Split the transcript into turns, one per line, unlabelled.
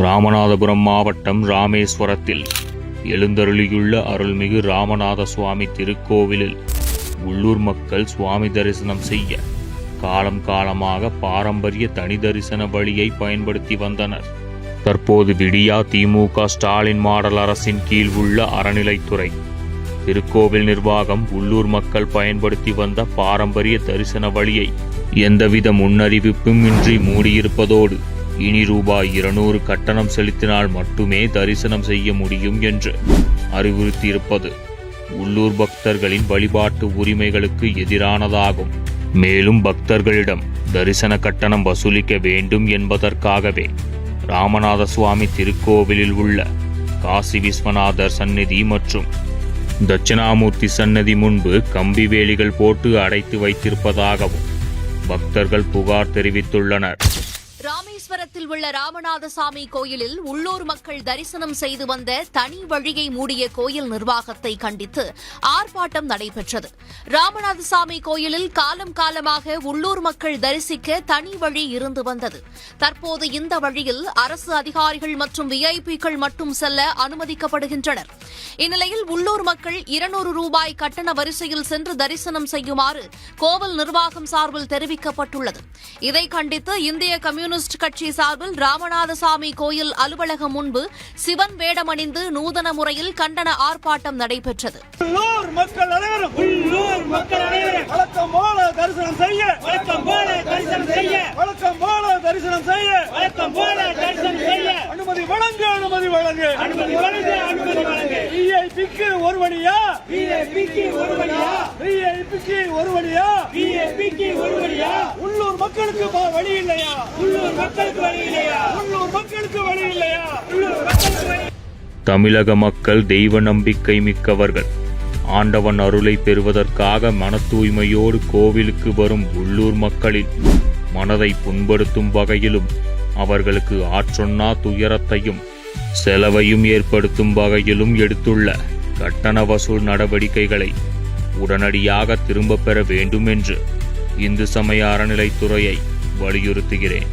ராமநாதபுரம் மாவட்டம் ராமேஸ்வரத்தில் எழுந்தருளியுள்ள அருள்மிகு ராமநாத சுவாமி திருக்கோவிலில் உள்ளூர் மக்கள் சுவாமி தரிசனம் செய்ய காலம் காலமாக பாரம்பரிய தனி தரிசன வழியை பயன்படுத்தி வந்தனர். தற்போது விடியா திமுக ஸ்டாலின் மாடல் அரசின் கீழ் உள்ள அறநிலைத்துறை திருக்கோவில் நிர்வாகம் உள்ளூர் மக்கள் பயன்படுத்தி வந்த பாரம்பரிய தரிசன வழியை எந்தவித முன்னறிவிப்பும் இன்றி மூடியிருப்பதோடு இனி ரூபாய் இருநூறு கட்டணம் செலுத்தினால் மட்டுமே தரிசனம் செய்ய முடியும் என்று அறிவுறுத்தியிருப்பது உள்ளூர் பக்தர்களின் வழிபாட்டு உரிமைகளுக்கு எதிரானதாகும். மேலும் பக்தர்களிடம் தரிசன கட்டணம் வசூலிக்க வேண்டும் என்பதற்காகவே ராமநாத சுவாமி திருக்கோவிலில் உள்ள காசி விஸ்வநாதர் சந்நிதி மற்றும் தட்சிணாமூர்த்தி சன்னதி முன்பு கம்பி வேலிகள் போட்டு அடைத்து வைத்திருப்பதாகவும் பக்தர்கள் புகார் தெரிவித்துள்ளனர்.
ராமேஸ்வரத்தில் உள்ள ராமநாதசாமி கோயிலில் உள்ளூர் மக்கள் தரிசனம் செய்து வந்த தனி வழியை மூடிய கோயில் நிர்வாகத்தை கண்டித்து ஆர்ப்பாட்டம் நடைபெற்றது. ராமநாதசாமி கோயிலில் காலம் காலமாக உள்ளூர் மக்கள் தரிசிக்க தனி வழி இருந்து வந்தது. தற்போது இந்த வழியில் அரசு அதிகாரிகள் மற்றும் விஐபிக்கள் மட்டும் செல்ல அனுமதிக்கப்படுகின்றனர். இந்நிலையில் உள்ளூர் மக்கள் இருநூறு ரூபாய் கட்டண வரிசையில் சென்று தரிசனம் செய்யுமாறு கோவில் நிர்வாகம் சார்பில் தெரிவிக்கப்பட்டுள்ளது. இதை கண்டித்து இந்திய கம்யூனிஸ்ட் கட்சி சார்பில் ராமநாதசாமி கோயில் அலுவலகம் முன்பு சிவன் வேடமணிந்து நூதன முறையில் கண்டன ஆர்ப்பாட்டம் நடைபெற்றது.
உள்ளூர் மக்கள் அனைவரும் உள்ளூர் மக்கள் அனைவரும் வழக்கம் போல தரிசனம் செய்ய வழக்கம் போல தரிசனம் செய்ய வழக்கம் போல தரிசனம் செய்ய வழக்கம் போல தரிசனம் செய்ய. அனுமதி வழங்கு அனுமதி வழங்கு. அனுமதி வழங்கு அனுமதி வழங்கு. விஐபிக்கு ஒரு வழியா? விஐபிக்கு ஒரு வழியா? விஐபிக்கு ஒரு வழியா? விஐபிக்கு ஒரு வழியா? உள்ளூர் மக்களுக்கு வழி இல்லையா உள்ளூர் மக்களுக்கு வழி இல்லையா உள்ளூர் மக்களுக்கு வழி இல்லையா உள்ளூர் மக்களுக்கு வழி
தமிழக மக்கள் தெய்வ நம்பிக்கை மிக்கவர்கள். ஆண்டவன் அருளை பெறுவதற்காக மன தூய்மையோடு கோவிலுக்கு வரும் உள்ளூர் மக்களின் மனதை புண்படுத்தும் வகையிலும் அவர்களுக்கு ஆற்றொன்னா துயரத்தையும் செலவையும் ஏற்படுத்தும் வகையிலும் எடுத்துள்ள கட்டண வசூல் நடவடிக்கைகளை உடனடியாக திரும்பப் பெற வேண்டும் என்று இந்து சமய அறநிலைத்துறையை வலியுறுத்துகிறேன்.